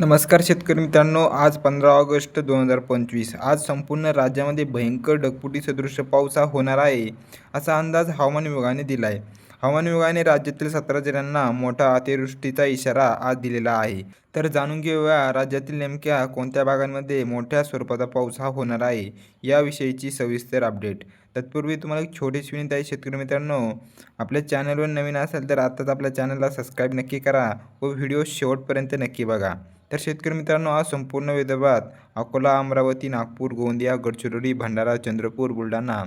नमस्कार शेतकरी मित्रांनो आज पंधरा ऑगस्ट दोन हजार पंचवीस. आज संपूर्ण राज्यामध्ये भयंकर ढगफुटी सदृश पाऊस हा होणार आहे असा अंदाज हवामान विभागाने दिला आहे हवामान विभागाने राज्यातील सतरा जिल्ह्यांना मोठा अतिवृष्टीचा इशारा आज दिलेला आहे. तर जाणून घेऊया राज्यातील नेमक्या कोणत्या भागांमध्ये मोठ्या स्वरूपाचा पाऊस हा होणार आहे याविषयीची सविस्तर अपडेट. तत्पूर्वी तुम्हाला एक छोटीशी विनंती आहे शेतकरी मित्रांनो आपल्या चॅनलवर नवीन असेल तर आत्ताच आपल्या चॅनलला सबस्क्राईब नक्की करा व व्हिडिओ शेवटपर्यंत नक्की बघा. तर शेतकरी मित्रांनो आज संपूर्ण विदर्भात अकोला अमरावती नागपूर गोंदिया गडचिरोली भंडारा चंद्रपूर बुलढाणा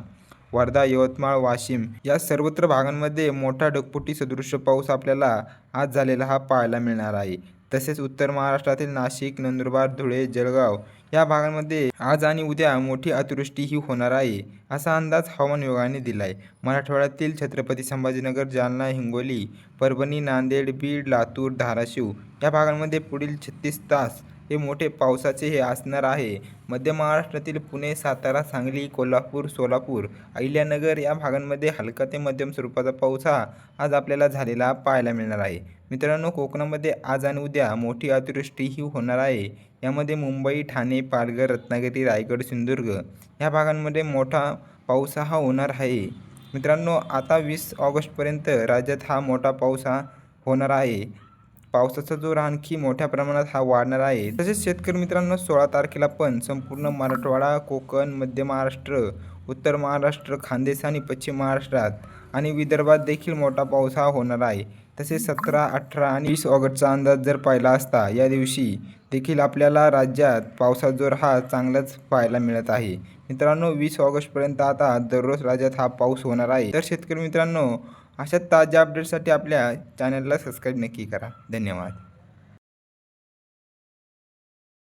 वर्धा यवतमाळ वाशिम या सर्वत्र भागांमध्ये मोठा ढगफुटी सदृश्य पाऊस आपल्याला आज झालेला हा पाहायला मिळणार आहे. तसेच उत्तर महाराष्ट्रातील नाशिक नंदुरबार धुळे जळगाव या भागांमध्ये आज आणि उद्या मोठी अतिवृष्टीही होणार आहे असा अंदाज हवामान विभागाने दिला आहे मराठवाड्यातील छत्रपती संभाजीनगर जालना हिंगोली परभणी नांदेड बीड लातूर धाराशिव या भागांमध्ये पुढील छत्तीस तास हे मोठे पावसाचे हे असणार आहे. मध्य महाराष्ट्रातील पुणे सातारा सांगली कोल्हापूर सोलापूर अहिल्यानगर या भागांमध्ये हलका ते मध्यम स्वरूपाचा पाऊस हा आज आपल्याला झालेला पाहायला मिळणार आहे. मित्रांनो कोकणामध्ये आज आणि उद्या मोठी अतिवृष्टी ही होणार आहे. यामध्ये मुंबई ठाणे पालघर रत्नागिरी रायगड सिंधुदुर्ग या भागांमध्ये मोठा पाऊस हा होणार आहे. मित्रांनो आता वीस ऑगस्टपर्यंत राज्यात हा मोठा पाऊस हा होणार आहे. पावसाचा जोर आणखी मोठ्या प्रमाणात हा वाढणार आहे. तसेच शेतकरी मित्रांनो सोळा तारखेला पण संपूर्ण मराठवाडा कोकण मध्य महाराष्ट्र उत्तर महाराष्ट्र खानदेश आणि पश्चिम महाराष्ट्रात आणि विदर्भात देखील मोठा पाऊस हा होणार आहे. तसेच सतरा अठरा आणि वीस ऑगस्टचा अंदाज जर पाहिला असता या दिवशी देखील आपल्याला राज्यात पावसाचा जोर हा चांगलाच पाहायला मिळत आहे. मित्रांनो वीस ऑगस्टपर्यंत आता दररोज राज्यात हा पाऊस होणार आहे. तर शेतकरी मित्रांनो अशा ताज्या अपडेटसाठी आपल्या चॅनलला सबस्क्राईब नक्की करा. धन्यवाद.